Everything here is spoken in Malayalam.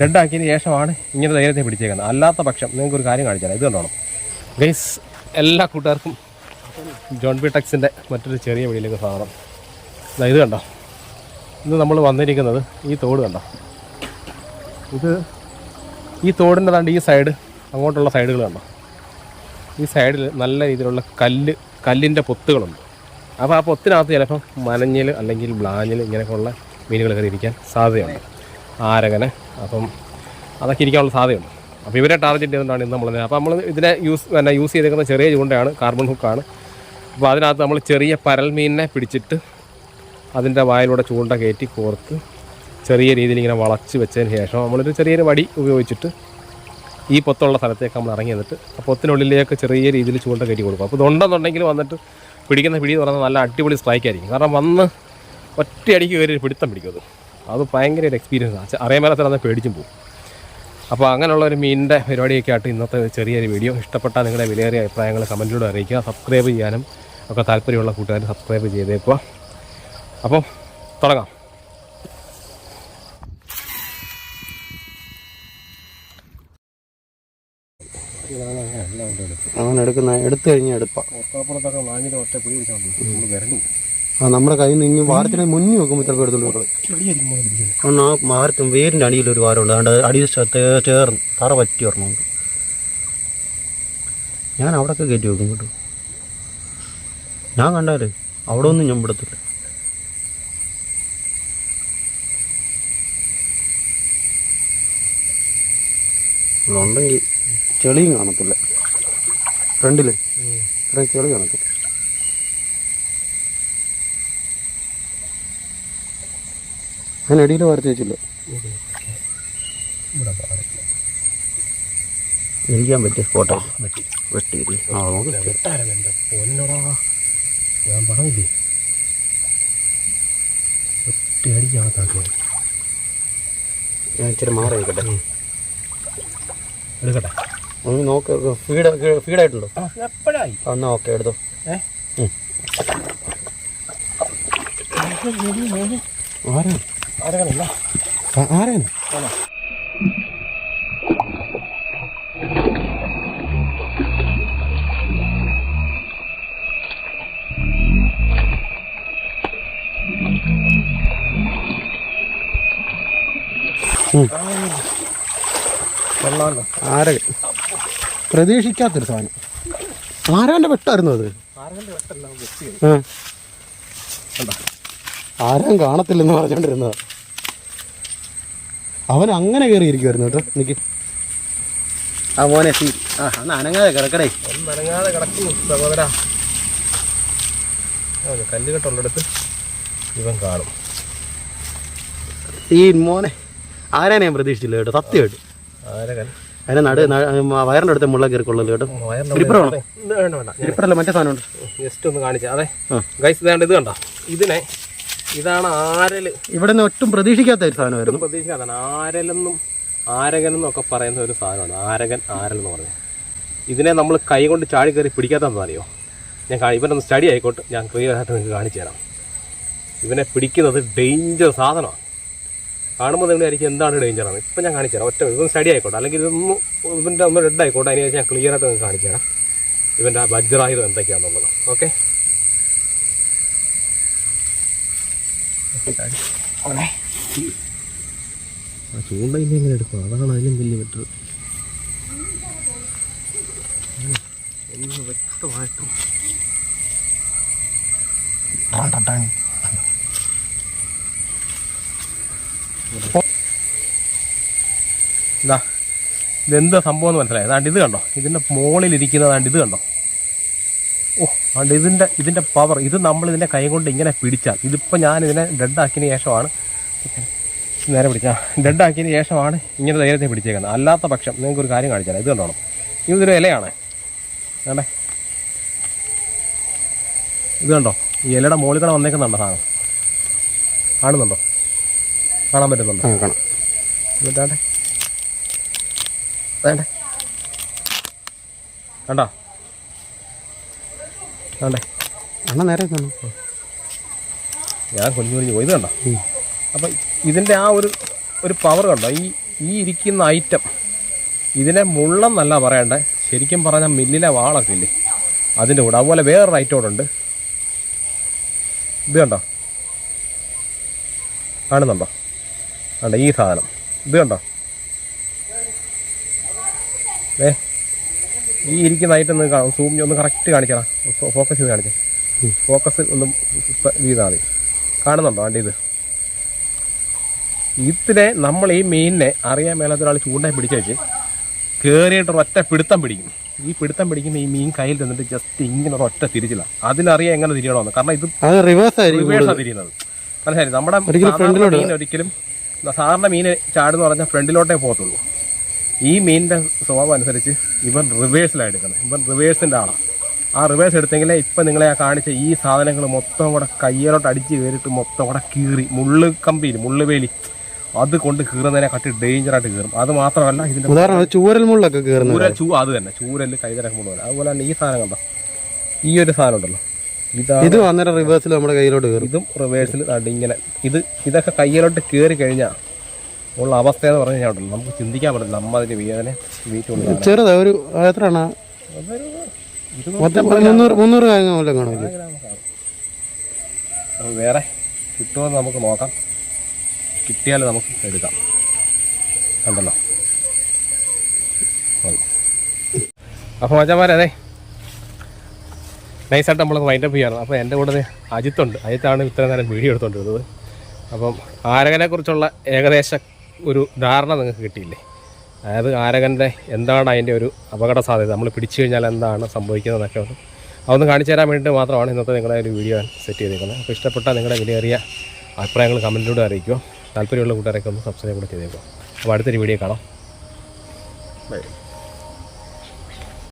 ഡെഡ് ആക്കിയതിന് ശേഷമാണ് ഇങ്ങനെ ധൈര്യത്തെ പിടിച്ചേക്കുന്നത്. അല്ലാത്ത പക്ഷം നിങ്ങൾക്ക് ഒരു കാര്യം കാണിച്ചാൽ ഇത് ഗൈസ് എല്ലാ കൂട്ടുകാർക്കും ജോൺ ബി ടെക്സിന്റെ മറ്റൊരു ചെറിയ വീടിലേക്ക് സ്വാഗതം. ദാ ഇത് കണ്ടോ? ഇന്ന് നമ്മൾ വന്നിരിക്കുന്നത് ഈ തോട് കണ്ടോ? ഇത് ഈ തോടിന്റെ താണ്ട് ഈ സൈഡ് അങ്ങോട്ടുള്ള സൈഡുകൾ കണ്ടോ? ഈ സൈഡിൽ നല്ല രീതിയിലുള്ള കല്ല് കല്ലിന്റെ പൊത്തുകളുണ്ട്. അപ്പോൾ ആ പൊത്തിനകത്ത് ചിലപ്പം മനഞ്ഞിൽ അല്ലെങ്കിൽ ബ്ലാഞ്ഞിൽ ഇങ്ങനെയൊക്കെയുള്ള മീനുകൾ കയറിയിരിക്കാൻ സാധ്യതയുണ്ട്. ആരകന് അപ്പം അതൊക്കെ ഇരിക്കാനുള്ള സാധ്യതയുണ്ട്. അപ്പോൾ ഇവരെ ടാർഗറ്റ് ചെയ്തുകൊണ്ടാണ് ഇന്ന് നമ്മൾ അപ്പോൾ നമ്മൾ ഇതിനെ യൂസ് പിന്നെ യൂസ് ചെയ്തേക്കുന്ന ചെറിയ ചൂണ്ടയാണ് കാർബൺ ഹുക്കാണ് അപ്പോൾ അതിനകത്ത് നമ്മൾ ചെറിയ പരൽ മീനിനെ പിടിച്ചിട്ട് അതിന്റെ വായിലൂടെ ചൂണ്ട കയറ്റി കോർത്ത് ചെറിയ രീതിയിൽ ഇങ്ങനെ വളച്ച് വെച്ചതിന് ശേഷം നമ്മളൊരു ചെറിയൊരു വടി ഉപയോഗിച്ചിട്ട് ഈ പൊത്തുള്ള സ്ഥലത്തേക്ക് നമ്മൾ ഇറങ്ങി എന്നിട്ട് ആ പൊത്തിനുള്ളിലേക്ക് ചെറിയ രീതിയിൽ ചൂണ്ട കയറ്റി കൊടുക്കും. അപ്പോൾ ഇതുണ്ടെന്നുണ്ടെങ്കിൽ വന്നിട്ട് പിടിക്കുന്ന പിടി എന്ന് പറഞ്ഞാൽ നല്ല അടിപൊളി സ്ട്രൈക്ക് ആയിരിക്കും. കാരണം വന്ന് ഒറ്റയടിക്ക് കയറി പിടുത്തം പിടിക്കും അത്. അത് ഭയങ്കര ഒരു എക്സ്പീരിയൻസ് ആണ്. അറിയാൻ മേലാത്ത പേടിച്ചും പോകും അപ്പോൾ അങ്ങനെയുള്ള ഒരു മീനിന്റെ പരിപാടിയൊക്കെ ആയിട്ട് ഇന്നത്തെ ചെറിയൊരു വീഡിയോ ഇഷ്ടപ്പെട്ട നിങ്ങളുടെ വിലയേറിയ അഭിപ്രായങ്ങൾ കമന്റിലൂടെ അറിയിക്കുക. സബ്സ്ക്രൈബ് ചെയ്യാനും ഒക്കെ താല്പര്യമുള്ള കൂട്ടുകാർ സബ്സ്ക്രൈബ് ചെയ്തേക്കുക. അപ്പം തുടങ്ങാം. അങ്ങനെ എടുക്കുന്ന എടുത്തു കഴിഞ്ഞാൽ എടുപ്പാം. ഒറ്റപ്പുറത്തൊക്കെ വാങ്ങിയിട്ട് ഒറ്റ പിടി പിടിച്ചാൽ വരണ്ടു ആ നമ്മുടെ കയ്യിൽ നിന്ന് ഇനി വാരത്തിന് മുന്നിൽ വെക്കുമ്പോൾ ചിലപ്പോൾ എടുത്തോണ്ട് ആ വാരത്തും വേരിന്റെ അടിയിൽ ഒരു വാരമുണ്ട്. അതുകൊണ്ട് അടിയിൽ ചേർന്ന് തറ പറ്റി വരണമുണ്ട് ഞാൻ അവിടെയൊക്കെ കയറ്റി വെക്കും കേട്ടോ. ഞാൻ കണ്ടാലേ അവിടെ ഒന്നും ഞാൻ വിടത്തില്ല. ഇവിടെ ഉണ്ടെങ്കിൽ ചെളിയും കാണത്തില്ല. ഫ്രണ്ടിൽ. ഇത്രയും ചെളി കാണത്തില്ല. ഞാൻ അടിയിൽ വാർത്ത വെച്ചില്ല. ഇരിക്കാൻ പറ്റിയ സ്പോട്ടാ. പറ്റി വെട്ടി ആ നമുക്ക് പൊന്നടാ. ഞാൻ പറഞ്ഞില്ലേ? ഒറ്റ അടിക്കകത്താക്കിയത് ഞാൻ ഇച്ചിരി മാറി എടുക്കട്ടെ എടുക്കട്ടെ. ഒന്ന് നോക്ക് ഫീഡ് ഫീഡായിട്ടുണ്ടോ എപ്പോഴായി? എന്നാ ഓക്കെ എടുത്തോ. ഏ? ഉം. ആരാണ്? ആരാണ് ആരകൻ പ്രതീക്ഷിക്കാത്തൊരു സാധനം. ആരാന്റെ വെട്ടായിരുന്നു അത്? ആരാൻ കാണത്തില്ലെന്ന് പറഞ്ഞോണ്ടിരുന്നത് അവൻ അങ്ങനെ കേറിയിരിക്കുവായിരുന്നു കേട്ടോ എനിക്ക്. ആ മോനെ സീ. ആ അന്ന് അനങ്ങാതെ കിടക്കടേ. അനങ്ങാതെ കിടക്കുന്നു സഹോദര. കല്ല് കെട്ടുള്ളടുത്ത് ഇവൻ കാണും. ഈ മോനെ ആരാനെ ഞാൻ പ്രതീക്ഷിച്ചില്ല കേട്ടോ സത്യമായിട്ട്. അതിനെ നട വയറിന്റെ അടുത്ത് മുള്ള കയറിക്കൊള്ളല്ലോ കേട്ടോ. വേണ്ട വേണ്ട ഇരിപ്പറല്ല മറ്റേ സാധനം ഉണ്ട്. ജസ്റ്റ് ഒന്ന് കാണിച്ചാൽ അതെ ഗൈസ് ഇതാണ്ട് ഇത് കണ്ടോ? ഇതിനെ ഇതാണ് ആരൽ. ഇവിടെ നിന്ന് ഒട്ടും പ്രതീക്ഷിക്കാത്ത ഒരു സാധനമായിരുന്നു. പ്രതീക്ഷിക്കാത്ത ആരലെന്നും ആരകൻ എന്നൊക്കെ പറയുന്ന ഒരു സാധനമാണ്. ആരകൻ ആരൽ എന്ന് പറഞ്ഞത് ഇതിനെ നമ്മൾ കൈ കൊണ്ട് ചാടി കയറി പിടിക്കാത്തതെന്ന് അറിയോ? ഞാൻ ഇവനൊന്ന് സ്റ്റഡി ആയിക്കോട്ടെ. ഞാൻ ക്ലിയർ ആയിട്ട് നിങ്ങൾക്ക് കാണിച്ചു തരാം. ഇവനെ പിടിക്കുന്നത് ഡേഞ്ചർ സാധനമാണ്. കാണുമ്പോൾ നിങ്ങൾ ആയിരിക്കും എന്താണ് ഡേഞ്ചറാണ് ഇപ്പം ഞാൻ കാണിച്ചു തരാം. ഒറ്റ ഇതൊന്ന് സ്റ്റഡി ആയിക്കോട്ടെ. അല്ലെങ്കിൽ ഇതൊന്നും ഇവന്റെ ഒന്ന് റെഡ് ആയിക്കോട്ടെ. അതിനുശേഷം ഞാൻ ക്ലിയർ ആയിട്ട് നിങ്ങൾക്ക് കാണിച്ചു തരാം. ഇവന്റെ ആ വജ്രായുധം എന്തൊക്കെയാണെന്നുള്ളത് ഓക്കെ ചൂണ്ട ഇനി എങ്ങനെ എടുക്കും? അതാണ് അതിലും വലിയ ബെറ്റർ ഒന്ന് വ്യക്തമായിട്ടും. ഇതാ ഇതെന്താ സംഭവം എന്ന് മനസ്സിലായി? അതാണ്ട് ഇത് കണ്ടോ? ഇതിന്റെ മോളിൽ ഇരിക്കുന്നതാണ്ട് ഇത് കണ്ടോ? ഓ അതുകൊണ്ട് ഇതിന്റെ ഇതിന്റെ പവർ ഇത് നമ്മൾ ഇതിന്റെ കൈ കൊണ്ട് ഇങ്ങനെ പിടിച്ചാൽ ഇതിപ്പോൾ ഞാൻ ഇതിനെ ഡെഡാക്കിയതിന് ശേഷമാണ് നേരെ പിടിച്ചാൽ ഡെഡാക്കിയതിന് ശേഷമാണ് ഇങ്ങനെ ധൈര്യത്തെ പിടിച്ചേക്കുന്നത്. അല്ലാത്ത പക്ഷം നിങ്ങൾക്ക് ഒരു കാര്യം കാണിച്ചാൽ ഇത് കണ്ടോണം. ഇതൊരു ഇലയാണ്. വേണ്ടേ ഇത് കണ്ടോ? ഈ ഇലയുടെ മുകളിൽ കൂടെ വന്നേക്കുന്നുണ്ടോ സാധനം? കാണുന്നുണ്ടോ? കാണാൻ പറ്റുന്നുണ്ടോ? കാണാം. എന്നിട്ടാണ്ടേ വേണ്ടേ? കണ്ടോ? വേണ്ടേ? അണ്ണ നേരെ കാണും ഞാൻ കുഞ്ഞു കുഞ്ഞു പോയി. കണ്ടോ? അപ്പം ഇതിന്റെ ആ ഒരു ഒരു പവർ കണ്ടോ? ഈ ഈ ഇരിക്കുന്ന ഐറ്റം ഇതിനെ മുള്ളെന്നല്ല പറയണ്ടേ? ശരിക്കും പറഞ്ഞാൽ മില്ലിലെ വാളൊക്കെ ഇല്ലേ? അതിന്റെ കൂടെ. അതുപോലെ വേറൊരു ഐറ്റം കൂടെ ഉണ്ട്. ഇത് കണ്ടോ? കാണുന്നുണ്ടോ? കണ്ടോ? ഈ സാധനം. ഇത് കണ്ടോ? ഏ? ഈ ഇരിക്കുന്ന ഐറ്റം ഒന്ന് കാണും സൂം ഒന്ന് കറക്റ്റ് കാണിക്കണം ഫോക്കസ് ചെയ്ത് കാണിക്കാം. ഫോക്കസ് ഒന്ന് ചെയ്താൽ മതി. കാണുന്നുണ്ടോ വണ്ടി ഇത്? ഇതിനെ നമ്മൾ ഈ മീനിനെ അറിയാൻ മേലാത്ത ഒരാൾ ചൂണ്ടായി പിടിച്ചു വെച്ച് കയറിയിട്ട് ഒറ്റ പിടുത്തം പിടിക്കും. ഈ പിടുത്തം പിടിക്കുന്ന ഈ മീൻ കയ്യിൽ നിന്നിട്ട് ജസ്റ്റ് ഇങ്ങനെ ഒറ്റ തിരിച്ചില്ല. അതിനറിയാം എങ്ങനെ തിരിയണമെന്ന്. കാരണം ഇത് റിവേഴ്സ് റിവേഴ്സാണ് തിരിയുന്നത്. മനസ്സിലായി? നമ്മുടെ മീൻ ഒരിക്കലും സാധാരണ മീൻ ചാടെന്ന് പറഞ്ഞാൽ ഫ്രണ്ടിലോട്ടേ പോകത്തുള്ളൂ. ഈ മീനിന്റെ സ്വഭാവം അനുസരിച്ച് ഇവൻ റിവേഴ്സിലാണ് എടുക്കുന്നത്. ഇവൻ റിവേഴ്സിന്റെ ആളാണ് ആ റിവേഴ്സ് എടുത്തെങ്കിലേ ഇപ്പം നിങ്ങളെ ആ കാണിച്ച ഈ സാധനങ്ങൾ മൊത്തം കൂടെ കയ്യിലോട്ട് അടിച്ച് കയറിയിട്ട് മൊത്തം കൂടെ കീറി. മുള്ള് കമ്പിയിൽ മുള്ള് വേലി. അത് കൊണ്ട് കീറുന്നതിനെ കട്ടി ഡേഞ്ചറായിട്ട് കീറും. അത് മാത്രമല്ല ഇതിന്റെ ഉദാഹരണം ചൂരൽ മുള്ളൊക്കെ ചൂര ചൂ അത് തന്നെ. ചൂരൽ കൈതരക്കം മുള്ള അതുപോലെ തന്നെ ഈ സാധനം കണ്ടോ? ഈ ഒരു സാധനം ഉണ്ടല്ലോ. ഇത് അന്നേരം റിവേഴ്സിൽ നമ്മുടെ കയ്യിലോട്ട് കയറും ഇതും റിവേഴ്സിൽ ഇങ്ങനെ. ഇത് ഇതൊക്കെ കയ്യിലോട്ട് കയറി കഴിഞ്ഞാൽ ഉള്ള അവസ്ഥ എന്ന് പറഞ്ഞു കഴിഞ്ഞാൽ നമുക്ക് ചിന്തിക്കാൻ പറ്റില്ല നമ്മൾ അതിന് വേദന കൊണ്ട് ചെറുതാ ഒരു എത്രയാണ്? മുന്നൂറ് മുന്നൂറ് വല്ലതും വേറെ കിട്ടുമെന്ന് നമുക്ക് നോക്കാം. കിട്ടിയാൽ നമുക്ക് എടുക്കാം. കണ്ടല്ലോ. അപ്പോൾ മച്ചന്മാരെ അതെ നൈസായിട്ട് നമ്മളൊന്ന് വൈൻഡപ്പ് ചെയ്യണം അപ്പോൾ എന്റെ കൂടെ അജിത്തുണ്ട്. അജിത്താണ് ഇത്രയും നേരം വീഡിയോ എടുത്തുകൊണ്ടിരുന്നത് അപ്പം ആരകനെക്കുറിച്ചുള്ള ഏകദേശ ഒരു ധാരണ നിങ്ങൾക്ക് കിട്ടിയില്ലേ? അതായത് ആരകന്റെ എന്താണ് അതിന്റെ ഒരു അപകട സാധ്യത? നമ്മൾ പിടിച്ചു കഴിഞ്ഞാൽ എന്താണ് സംഭവിക്കുന്നതെന്നൊക്കെ ഒന്ന് അതൊന്ന് കാണിച്ചു തരാൻ വേണ്ടിയിട്ട് മാത്രമാണ് ഇന്നത്തെ നിങ്ങളുടെ ഒരു വീഡിയോ സെറ്റ് ചെയ്തേക്കുന്നത്. അപ്പോൾ ഇഷ്ടപ്പെട്ട നിങ്ങളുടെ വിലയേറിയ അഭിപ്രായങ്ങൾ കമന്റിലൂടെ അറിയിക്കുക. താല്പര്യമുള്ള കൂട്ടുകാരൊക്കെ ഒന്ന് സബ്സ്ക്രൈബ് കൂടെ ചെയ്തേക്കുക. അപ്പോൾ അടുത്തൊരു വീഡിയോ കാണാം. ബൈ